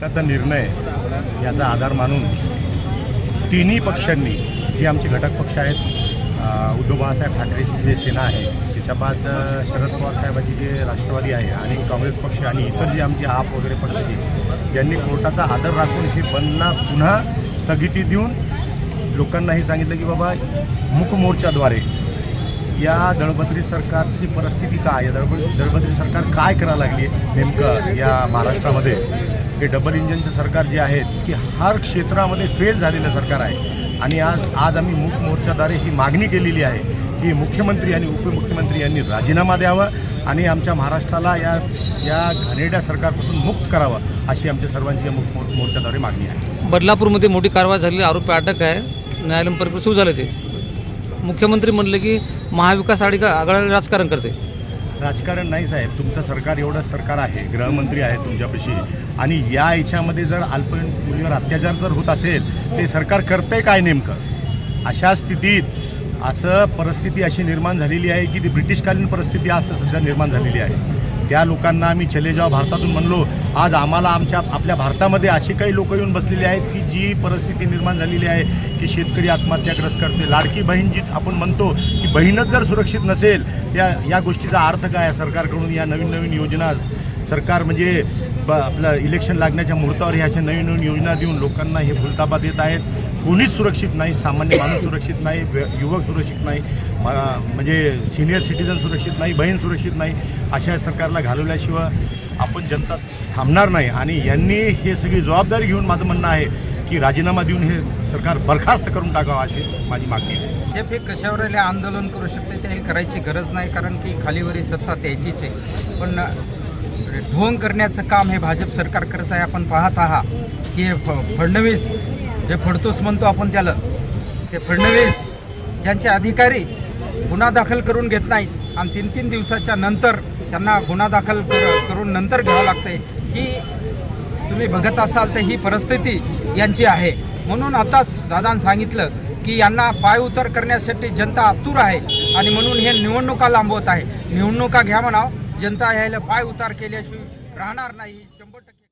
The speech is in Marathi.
त्याचा निर्णय याचा आधार मानून तिन्ही पक्षांनी जे आमचे घटक पक्ष आहेत उद्धव बाळासाहेब ठाकरेची जे सेना आहे त्याच्या बाद शरद पवार साहेबाची जे राष्ट्रवादी आहे आणि काँग्रेस पक्ष आणि इतर जे आमचे आप वगैरे पक्ष आहेत यांनी कोर्टाचा आदर राखून हे बंदला पुन्हा स्थगिती देऊन लोकांना हे सांगितलं की बाबा मुखमोर्चाद्वारे या दळभद्री सरकारची परिस्थिती काय या दळब दळभद्री सरकार काय करायला लागली नेमकं या महाराष्ट्रामध्ये? हे डबल इंजिनचं सरकार जे आहे की हर क्षेत्रामध्ये फेल झालेलं सरकार आहे. आणि आज आज आम्ही मूक मोर्चाद्वारे ही मागणी केलेली आहे की मुख्यमंत्री आणि उपमुख्यमंत्री यांनी राजीनामा द्यावा आणि आमच्या महाराष्ट्राला या या घाणेरड्या सरकारपासून मुक्त करावं अशी आमच्या सर्वांची या मूक मोर्चाद्वारे मागणी आहे. बदलापूरमध्ये मोठी कारवाई झालेली आरोपी अटक आहे. न्यायालयीन प्रक्रिया सुरू झाले ते. मुख्यमंत्री म्हणले की महाविकास आघाडी आघाडी राजकारण करते. राजकारण नाही साहेब. तुमचं सरकार एवढं सरकार आहे गृहमंत्री आहे तुमच्यापाशी. आणि या याच्यामध्ये जर अल्पवयीन मुलीवर अत्याचार जर होत असेल ते सरकार करतंय काय नेमकं? अशा स्थितीत असं परिस्थिती अशी निर्माण झालेली आहे की ती ब्रिटिशकालीन परिस्थिती असं सध्या निर्माण झालेली आहे. त्या लोकांना आम्ही चले जाव भारतातून म्हणलो आज आम्हाला आमच्या आपल्या भारतामध्ये असे काही लोक येऊन बसलेले आहेत की जी परिस्थिती निर्माण झालेली आहे की शेतकरी आत्महत्याग्रस्त करते लाडकी बहीण जी आपण म्हणतो की बहीणच जर सुरक्षित नसेल या या गोष्टीचा अर्थ काय सरकारकडून या नवीन नवीन योजना सरकार म्हणजे ब आपलं इलेक्शन लागण्याच्या मुहूर्तावर ह्या अशा नवीन नवीन योजना देऊन लोकांना हे भूलताबा देत आहेत. कोणीच सुरक्षित नाही सामान्य माणूस सुरक्षित नाही व्य- युवक सुरक्षित नाही म्हणजे सिनियर सिटीजन सुरक्षित नाही बहीण सुरक्षित नाही अशा सरकारला घालवल्याशिवाय आपण जनता थांबणार नाही. आणि यांनी हे सगळी जबाबदारी घेऊन माझं म्हणणं आहे की राजीनामा देऊन हे सरकार बरखास्त करून टाकावं अशी माझी मागणी आहे. जे हे कशावर आंदोलन करू शकते ते करायची गरज नाही कारण की खालीवरी सत्ता त्याचीच आहे. पण ढोंग करण्याचं काम हे भाजप सरकार करत आहे. आपण पाहत आहात की हे फडणवीस जे फडतोस म्हणतो आपण त्याला ते फडणवीस ज्यांचे अधिकारी गुन्हा दाखल करून घेत नाहीत आणि तीन तीन दिवसाच्या नंतर त्यांना गुन्हा दाखल कर करून नंतर घ्यावं लागते ही तुम्ही बघत असाल तर ही परिस्थिती यांची आहे. म्हणून आताच दादानं सांगितलं की यांना पाय उतर करण्यासाठी जनता आतुर आहे आणि म्हणून हे निवडणुका लांबवत आहे. निवडणुका घ्या म्हणावं. जनता यायला पाय उतार केल्याशिवाय राहणार नाही. शंभर टक्के